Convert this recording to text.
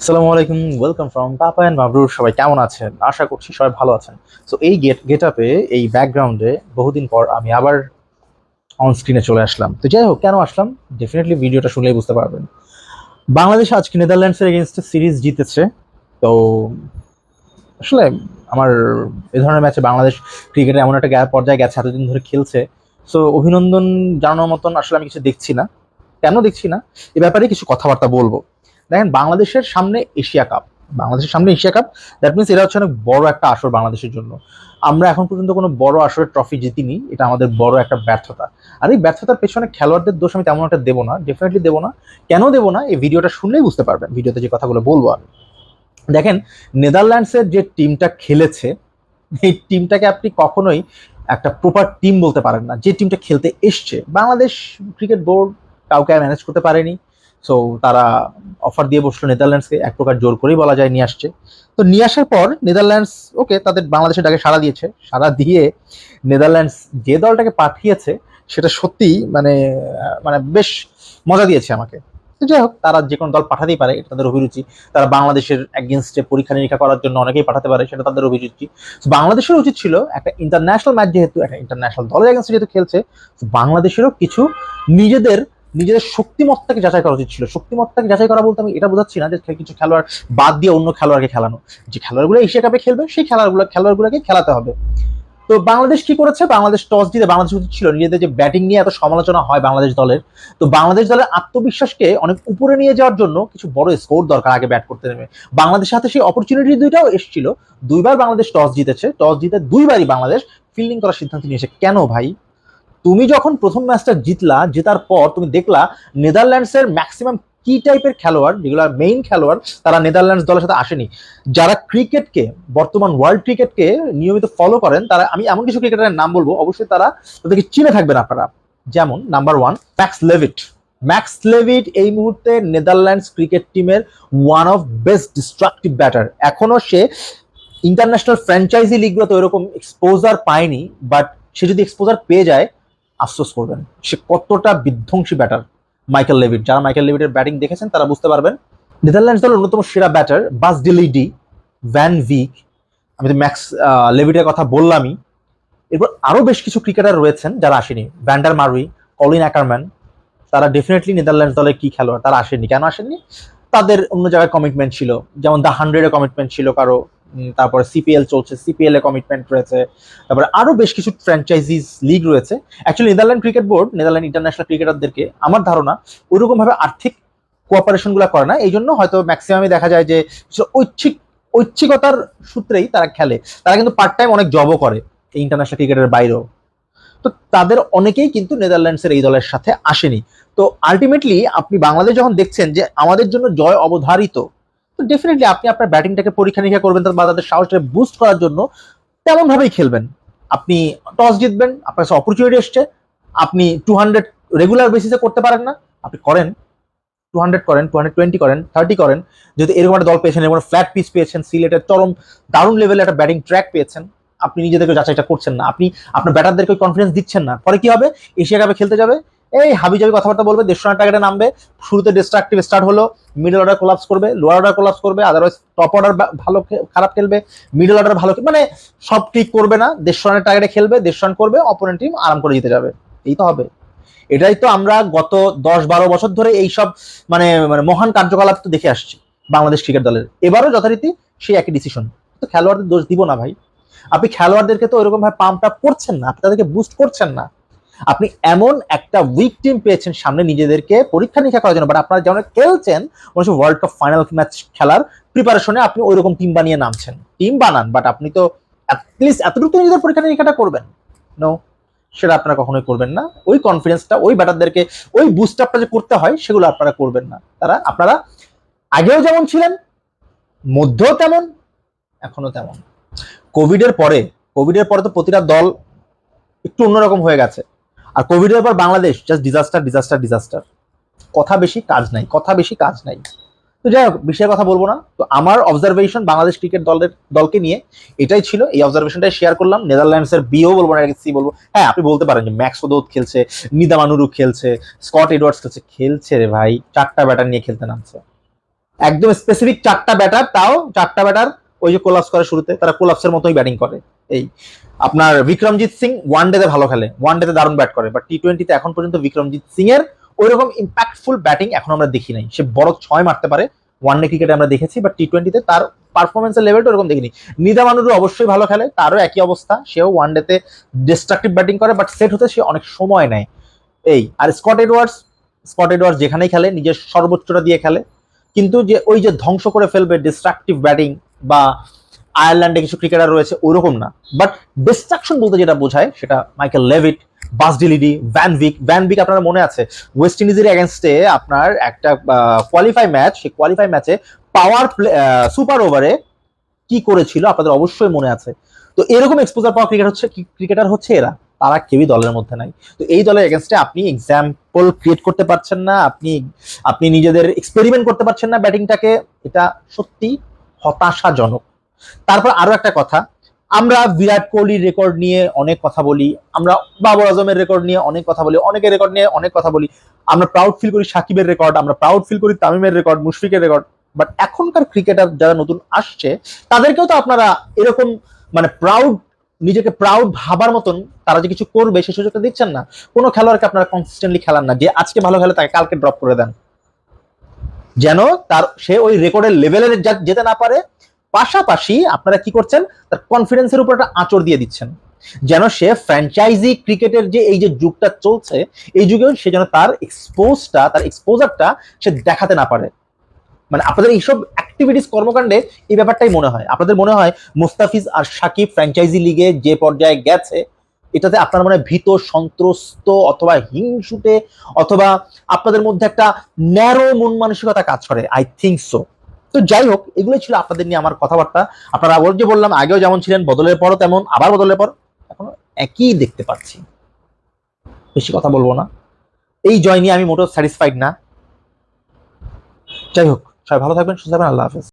আসসালামু আলাইকুম welcome from papa and Mabrur সবাই কেমন আছেন? আশা করছি সবাই ভালো আছেন। সো এই গেট গেট আপে এই ব্যাকগ্রাউন্ডে বহুদিন পর আমি আবার অন স্ক্রিনে চলে আসলাম। তো যাই হোক, কেন আসলাম? ডেফিনেটলি ভিডিওটা শুনলেই বুঝতে পারবেন। বাংলাদেশ আজকে নেদারল্যান্ডসের এগেনস্টে সিরিজ জিতেছে। তো, আসলে আমার এ ধরনের ম্যাচে বাংলাদেশ ক্রিকেটে এমন একটা পর্যায়ে গেছে, এতদিন ধরে খেলছে। সো অভিনন্দন জানানোর মতন আসলে আমি কিছু দেখছি না। কেন দেখছি না? এ ব্যাপারে কিছু কথাবার্তা বলব। দেখেন বাংলাদেশের সামনে এশিয়া কাপ। বাংলাদেশের সামনে এশিয়া কাপ দ্যাট মিনস এটা হচ্ছে অনেক বড় একটা আসর বাংলাদেশের জন্য। আমরা এখন পর্যন্ত কোনো বড় আসরের ট্রফি জিতিনি, এটা আমাদের বড় একটা ব্যর্থতা। আর এই ব্যর্থতার পেছনে খেলোয়াড়দের দোষ আমি তেমন একটা দেবো না ডেফিনেটলি দেবো না। কেন দেবো না? এই ভিডিওটা শুনলেই বুঝতে পারবেন, ভিডিওতে যে কথাগুলো বলব আমি। দেখেন নেদারল্যান্ডসের যে টিমটা খেলেছে, এই টিমটাকে আপনি কখনোই একটা প্রপার টিম বলতে পারেন না। যে টিমটা খেলতে এসছে, বাংলাদেশ ক্রিকেট বোর্ড কাউকে ম্যানেজ করতে পারেনি। সো তারা অফার দিয়ে বসল নেদারল্যান্ডসকে এক প্রকার জোর করেই বলা যায় নিয়ে আসছে। তো নিয়ে আসার পর নেদারল্যান্ডস ওকে তাদের বাংলাদেশের ডাকে সাড়া দিয়েছে। সাড়া দিয়ে নেদারল্যান্ডস যে দলটাকে পাঠিয়েছে, সেটা সত্যিই মানে মানে বেশ মজা দিয়েছে আমাকে। যাই হোক, তারা যে কোনো দল পাঠাতেই পারে, এটা তাদের অভিরুচি। তারা বাংলাদেশের এগেনস্টে পরীক্ষা নিরীক্ষা করার জন্য অনেকেই পাঠাতে পারে, সেটা তাদের অভিরুচি। বাংলাদেশের উচিত ছিল একটা ইন্টারন্যাশনাল ম্যাচ যেহেতু, একটা ইন্টারন্যাশনাল দলের এগেনস্টে যেহেতু খেলছে বাংলাদেশেরও কিছু নিজেদের নিজেদের শক্তিমত্তাকে যাচাই করা উচিত ছিল। শক্তিমত্তাকে যাচাই করা বলতে আমি এটা বোঝাচ্ছি না যে কিছু খেলোয়াড় বাদ দিয়ে অন্য খেলোয়াড়কে খেলানো। যে খেলোয়াড়গুলো এশিয়া কাপে খেলবে, সেই খেলোয়াড়গুলো খেলোয়াড়গুলোকে খেলাতে হবে। তো বাংলাদেশ কি করেছে? বাংলাদেশ টস জিতে বাংলাদেশ উচিত ছিল। নিজেদের যে ব্যাটিং নিয়ে এত সমালোচনা হয় বাংলাদেশ দলের। তো বাংলাদেশ দলের আত্মবিশ্বাসকে অনেক উপরে নিয়ে যাওয়ার জন্য কিছু বড় স্কোর দরকার আগে ব্যাট করতে নেমে। বাংলাদেশের হাতে সেই অপরচুনিটি দুইটাও এসেছিল। দুইবার বাংলাদেশ টস জিতেছে। টস জিতে দুইবারই বাংলাদেশ ফিল্ডিং করার সিদ্ধান্ত নিয়েছে। কেন ভাই? তুমি যখন প্রথম ম্যাচটা জিতলা, জেতার পর তুমি দেখলা নেদারল্যান্ডসের ম্যাক্সিমাম কি টাইপের খেলোয়াড়, যেগুলো মেইন খেলোয়াড়, তারা নেদারল্যান্ডস দলের সাথে আসেনি। যারা ক্রিকেটকে বর্তমান ওয়ার্ল্ড ক্রিকেটকে নিয়মিত ফলো করেন, তারা, আমি এমন কিছু ক্রিকেটারের নাম বলব, অবশ্যই তারা তাদেরকে চিনে থাকবেন আপনারা। যেমন number one Max Levitt Max Levitt এই মুহূর্তে নেদারল্যান্ডস ক্রিকেট টিমের one of best destructive batter এখনও সে ইন্টারন্যাশনাল ফ্র্যাঞ্চাইজি লিগগুলোতে ওইরকম এক্সপোজার পায়নি বাট সে যদি এক্সপোজার পেয়ে যায় আফসোস করবেন। সে কতটা বিধ্বংসী ব্যাটার মাইকেল লেভিট যারা মাইকেল লেভিটের ব্যাটিং দেখেছেন, তারা বুঝতে পারবেন। নেদারল্যান্ডস দলের অন্যতম সেরা ব্যাটার বাস ডিলিডি ভ্যান ভিক আমি তো ম্যাক্স লেভিটের কথা বললামই। এরপর আরও বেশ কিছু ক্রিকেটার রয়েছেন যারা আসেনি। Van der Merwe Colin Ackermann তারা ডেফিনেটলি নেদারল্যান্ডস দলের কি খেলোয়াড়? তারা আসেনি কেন আসেননি? তাদের অন্য জায়গায় কমিটমেন্ট ছিল। যেমন দ্য হান্ড্রেডে কমিটমেন্ট ছিল কারও। তারপরে সিপিএল চলছে সিপিএল এ কমিটমেন্ট রয়েছে, তারপরে আরও বেশ কিছু ফ্র্যাঞ্চাইজিস লিগ রয়েছে। Actually Netherland cricket board Netherland international ক্রিকেটারদেরকে আমার ধারণা ওইরকম ভাবে আর্থিক কোঅপারেশনগুলো করে না এই জন্য হয়তো ম্যাক্সিমামই দেখা যায় যে ঐচ্ছিক, ঐচ্ছিকতার সূত্রেই তারা খেলে। তারা কিন্তু পার্ট টাইম অনেক জবও করে এই ইন্টারন্যাশনাল ক্রিকেটের বাইরেও। তো তাদের অনেকেই কিন্তু নেদারল্যান্ডসের এই দলের সাথে আসেনি। তো আলটিমেটলি আপনি বাংলাদেশ যখন দেখছেন যে আমাদের জন্য জয় অবধারিত তো ডেফিনেটলি আপনি আপনার ব্যাটিংটাকে পরীক্ষা নিরীক্ষা করবেন বা তাদের সাহসটাকে বুস্ট করার জন্য তেমন ভাবেই খেলবেন। আপনি টস জিতবেন, আপনার কাছে অপরচুনিটি এসছে, আপনি টু হান্ড্রেড রেগুলার বেসিসে করতে পারেন না, আপনি করেন টু হান্ড্রেড করেন টু হান্ড্রেড টোয়েন্টি করেন থার্টি করেন, যদি এরকম একটা দল পেয়েছেন, এরকম ফ্ল্যাট পিচ পেয়েছেন সিলেটের চরম দারুণ লেভেলে একটা ব্যাটিং ট্র্যাক পেয়েছেন, আপনি নিজেদেরকে যাচাইটা করছেন না, আপনি আপনার ব্যাটারদেরকে কনফিডেন্স দিচ্ছেন না, পরে কি হবে? এশিয়া কাপে খেলতে যাবে এই হাবি জাবি কথাবার্তা বলবে, দেড়শো রান টার্গেটে নামবে, শুরুতে ডিস্ট্রাকটিভ স্টার্ট হলো মিডল অর্ডার কোলাপস করবে লোয়ার অর্ডার কোলাপস করবে আদারওয়াইজ টপ অর্ডার ভালো খারাপ খেলবে মিডল অর্ডার ভালো মানে সব ঠিক করবে না, দেড়শো রানের টার্গেটে খেলবে, দেড়শো রান করবে অপোনেন্ট টিম আরাম করে জিতে যাবে, এই তো হবে। এটাই তো আমরা গত দশ বারো বছর ধরে এইসব মানে মানে মহান কার্যকলাপ তো দেখে আসছি, বাংলাদেশ ক্রিকেট দলের। এবারও যথারীতি সেই একই ডিসিশন তো খেলোয়াড়দের দোষ দিব না ভাই। আপনি খেলোয়াড়দেরকে তো ওইরকম ভাবে পাম্প আপ করছেন না, আপনি তাদেরকে বুস্ট করছেন না। আপনি এমন একটা উইক টিম পেয়েছেন সামনে নিজেদেরকে পরীক্ষা নিরীক্ষা করার জন্য বাট আপনারা যেমন খেলছেন, মনে ওয়ার্ল্ড কাপ ফাইনাল ম্যাচ খেলার প্রিপারেশনে আপনি ওইরকম টিম বানিয়ে নামছেন। টিম বানান বাট আপনি তো অ্যাটলিস্ট এতটুকু নিজেদের পরীক্ষা নিরীক্ষাটা করবেন। নো সেটা আপনারা কখনোই করবেন না। ওই কনফিডেন্সটা ওই ব্যাটারদেরকে ওই বুস্ট আপটা যে করতে হয়, সেগুলো আপনারা করবেন না। তারা, আপনারা আগেও যেমন ছিলেন, মধ্যেও তেমন, এখনও তেমন। কোভিডের পরে কোভিডের পরে তো প্রতিটা দল একটু অন্যরকম হয়ে গেছে। আর কোভিডের পর Bangladesh just disaster disaster disaster কথা বেশি, কাজ নাই, কথা বেশি, কাজ নাই। তো যাই হোক, বিষয়ের কথা বলব না। তো আমার অবজারভেশন বাংলাদেশ ক্রিকেট দলের, দলকে নিয়ে, এটাই ছিল। এই অবজারভেশনটাই শেয়ার করলাম। নেদারল্যান্ডসের বিও বলব না সি বলব। হ্যাঁ আপনি বলতে পারেন যে ম্যাক্স ওদৌত খেলছে নিদা মানুরু খেলছে স্কট এডওয়ার্ডস খেলছে। খেলছে রে ভাই, চারটা ব্যাটার নিয়ে খেলতে নামছে। একদম স্পেসিফিক চারটা ব্যাটার তাও চারটা ব্যাটার ওই যে কোলাপস করে শুরুতে, তারা কোলাপসের মতোই ব্যাটিং করে। এই, আপনার বিক্রমজিৎ সিং ওয়ান ডেতে ভালো খেলে ওয়ান ডেতে দারুণ ব্যাট করে বাট টি টোয়েন্টিতে এখন পর্যন্ত বিক্রমজিৎ সিং এর ওইরকম ইম্প্যাক্টফুল ব্যাটিং এখন আমরা দেখি নাই। সে বড় ছয় মারতে পারে ওয়ান ডে ক্রিকেটে আমরা দেখেছি বাট টি টোয়েন্টিতে তার পারফরমেন্সের লেভেলটা ওরকম দেখিনি। নিদা মানুরও অবশ্যই ভালো খেলে, তারও একই অবস্থা, সেও ওয়ান ডেতে ডিস্ট্রাকটিভ ব্যাটিং করে বাট সেট হতে সে অনেক সময় নেয়। এই, আর স্কট এডওয়ার্ডস স্কট এডওয়ার্ডস যেখানেই খেলে, নিজের সর্বোচ্চটা দিয়ে খেলে, কিন্তু যে ওই যে ধ্বংস করে ফেলবে ডিস্ট্রাকটিভ ব্যাটিং বা আয়ারল্যান্ডে কিছু ক্রিকেটার রয়েছে, ওরকম না। বাট ডিস্ট্রাকশন বলতে যেটা বোঝায়, সেটা Michael Levitt Bas de Leede van Beek van Beek আপনার মনে আছে? ওয়েস্ট ইন্ডিজের এগেনস্টে আপনার একটা কোয়ালিফাই ম্যাচ সেই কোয়ালিফাই ম্যাচে পাওয়ার সুপার ওভারে কি করেছিল আপনাদের অবশ্যই মনে আছে। তো এরকম এক্সপোজার পাওয়া ক্রিকেট হচ্ছে ক্রিকেটার হচ্ছে এরা। তারা কেউই দলের মধ্যে নাই। তো এই দলের এগেনস্টে আপনি এক্সাম্পল ক্রিয়েট করতে পারছেন না, আপনি আপনি নিজেদের এক্সপেরিমেন্ট করতে পারছেন না ব্যাটিংটাকে। এটা সত্যি হতাশাজনক। তারপর আরও একটা কথা, আমরা বিরাট কোহলির রেকর্ড নিয়ে অনেক কথা বলি, আমরা বাবর আজমের রেকর্ড নিয়ে অনেক কথা বলি, অনেকের রেকর্ড নিয়ে অনেক কথা বলি, আমরা প্রাউড ফিল করি সাকিবের রেকর্ড আমরা প্রাউড ফিল করি তামিমের রেকর্ড মুশফিকের রেকর্ড বাট এখনকার ক্রিকেটার যারা নতুন আসছে, তাদেরকেও তো আপনারা এরকম মানে প্রাউড নিজেকে প্রাউড ভাবার মতন তারা যে কিছু করবে সেই সুযোগটা দিচ্ছেন না। কোনো খেলোয়াড়কে আপনারা কনসিস্টেন্টলি খেলান না। যে আজকে ভালো খেলে তাকে কালকে ড্রপ করে দেন। যেন তার, সে ওই রেকর্ডের লেভেলে যেতে না পারে পাশাপাশি আপনারা কি করছেন? তার কনফিডেন্সের উপর একটা আঁচড় দিয়ে দিচ্ছেন। যেন সে ফ্র্যাঞ্চাইজি ক্রিকেটের যে এই যে যুগটা চলছে, এই যুগেও সে যেন তার এক্সপোজটা তার এক্সপোজারটা সে দেখাতে না পারে। মানে আপনাদের এইসব অ্যাক্টিভিটিস কর্মকাণ্ডে এই ব্যাপারটাই মনে হয়। আপনাদের মনে হয় মুস্তাফিজ আর সাকিব ফ্র্যাঞ্চাইজি লিগে যে পর্যায়ে গেছে, এটাতে আপনার মনে ভীত, সন্ত্রস্ত অথবা হিংসুটে অথবা আপনাদের মধ্যে একটা ন্যারো মন মানসিকতা কাজ করে? আই থিঙ্ক সো তো যাই হোক এগুলো ছিল আপনাদের নিয়ে আমার কথাবার্তা। আপনারা ওর যে বললাম, আগেও যেমন ছিলেন, বদলের পরও তেমন, আবার বদলের পর এখনও একই দেখতে পাচ্ছি। বেশি কথা বলব না। এই জয় নিয়ে আমি মোটেও স্যাটিসফাইড না। যাই হোক, সবাই ভালো থাকবেন, সুস্থ থাকবেন, আল্লাহ হাফেজ।